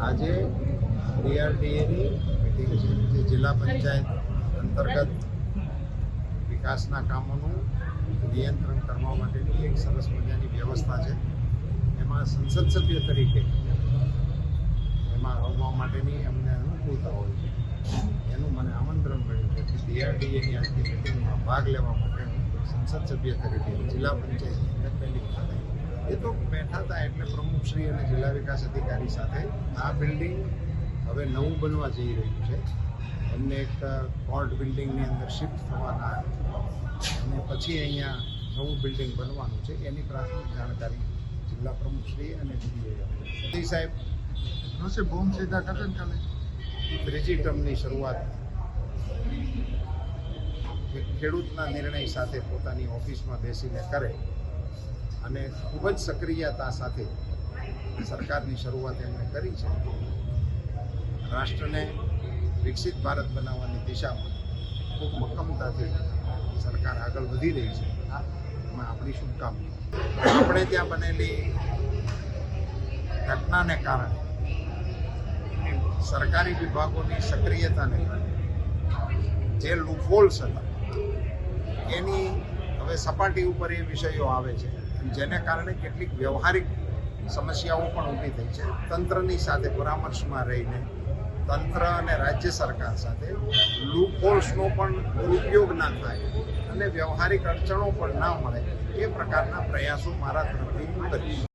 આજે ડીઆરડીએની મિટિંગ છે, જે જિલ્લા પંચાયત અંતર્ગત વિકાસના કામોનું નિયંત્રણ કરવા માટેની એક સરસ મજાની વ્યવસ્થા છે એમાં સંસદ સભ્ય તરીકે એમાં આવવા માટેની અમને અનુકૂળતા હોય છે એનું મને આમંત્રણ મળ્યું છે કે ડીઆરડીએની આજની મિટિંગમાં ભાગ લેવા માટે હું સંસદ સભ્ય તરીકે જિલ્લા પંચાયતની અંદર પહેલી. એ તો બેઠા હતા એટલે પ્રમુખશ્રી અને જિલ્લા વિકાસ અધિકારી સાથે. આ બિલ્ડિંગ હવે નવું બનવા જઈ રહ્યું છે. એમને એક કોર્ટ બિલ્ડિંગની અંદર શિફ્ટ થવાના અને પછી અહીંયા નવું બિલ્ડિંગ બનવાનું છે. એની પ્રાથમિક જાણકારી જિલ્લા પ્રમુખશ્રી અને ડીડીએ સાહેબ બોમ્બ સીધા કરે ને કાલે? ત્રીજી ટર્મની શરૂઆત ખેડૂતના નિર્ણય સાથે પોતાની ઓફિસમાં બેસીને કરે. અને ખૂબ જ સક્રિયતા સાથે સરકારની શરૂઆત એમણે કરી છે. રાષ્ટ્રને વિકસિત ભારત બનાવવાની દિશામાં ખૂબ મક્કમતાથી સરકાર આગળ વધી રહી છે. એમાં આપણી શુભકામના. આપણે ત્યાં બનેલી ઘટનાને કારણે સરકારી વિભાગોની સક્રિયતાને કારણે જે લૂફોલ્સ હતા, એની હવે સપાટી ઉપર એ વિષયો આવે છે. જેને કારણે કેટલીક વ્યવહારિક સમસ્યાઓ પણ ઊભી થઈ છે. તંત્રની સાથે પરામર્શમાં રહીને તંત્ર અને રાજ્ય સરકાર સાથે લૂપહોલ્સનો પણ દુરુપયોગ ના થાય અને વ્યવહારિક અડચણો પણ ના મળે એ પ્રકારના પ્રયાસો મારા તરફથી કરીશ.